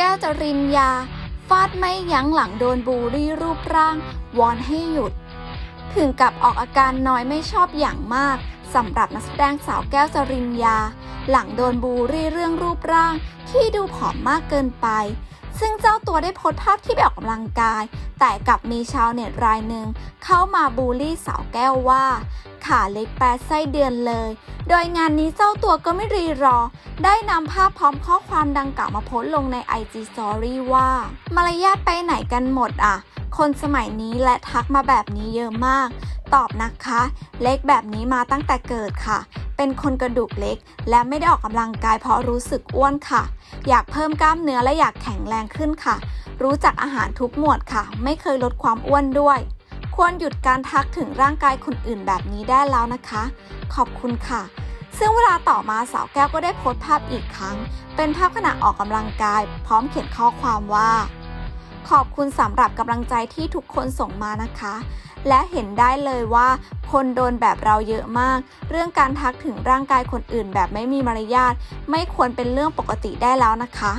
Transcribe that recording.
แก้วจริญญา ฟาดไม่ยั้งหลังโดนบูลลี่รูปร่าง วอนให้หยุด ถึงกับออกอาการน้อยไม่ชอบอย่างมากสำหรับนักแสดงสาวแก้วจริญญา หลังโดนบูลลี่เรื่องรูปร่าง ที่ดูผอมมากเกินไป ซึ่งเจ้าตัวได้โพสต์ภาพที่ไปออกกำลังกาย แต่กลับมีชาวเน็ตรายหนึ่งเข้ามาบูลลี่สาวแก้วว่า ขาเล็กแปดไส้เดือนเลย โดยงานนี้เจ้าตัวก็ไม่รีรอ ได้นำภาพพร้อมข้อความดังกล่าวมาโพสลงใน IG Story ว่า มารยาทไปไหนกันหมดอะ คนสมัยนี้และทักมาแบบนี้เยอะมาก ตอบนะคะ เล็กแบบนี้มาตั้งแต่เกิดค่ะเป็นคนกระดูกเล็ก และไม่ได้ออกกำลังกายเพราะรู้สึกอ้วนค่ะ อยากเพิ่มกล้ามเนื้อและอยากแข็งแรงขึ้นค่ะ รู้จักอาหารทุกหมวดค่ะ ไม่เคยลดความอ้วนด้วย ควรหยุดการทักถึงร่างกายคนอื่นแบบนี้ได้แล้วนะคะ ขอบคุณค่ะ ซึ่งเวลาต่อมาสาวแก้วก็ได้โพสต์ภาพอีกครั้ง เป็นภาพขณะออกกำลังกาย พร้อมเขียนข้อความว่า ขอบคุณสำหรับกำลังใจที่ทุกคนส่งมานะคะ และเห็นได้เลยว่าคนโดนแบบเราเยอะมาก เรื่องการทักถึงร่างกายคนอื่นแบบไม่มีมารยาทไม่ควรเป็นเรื่องปกติได้แล้วนะคะ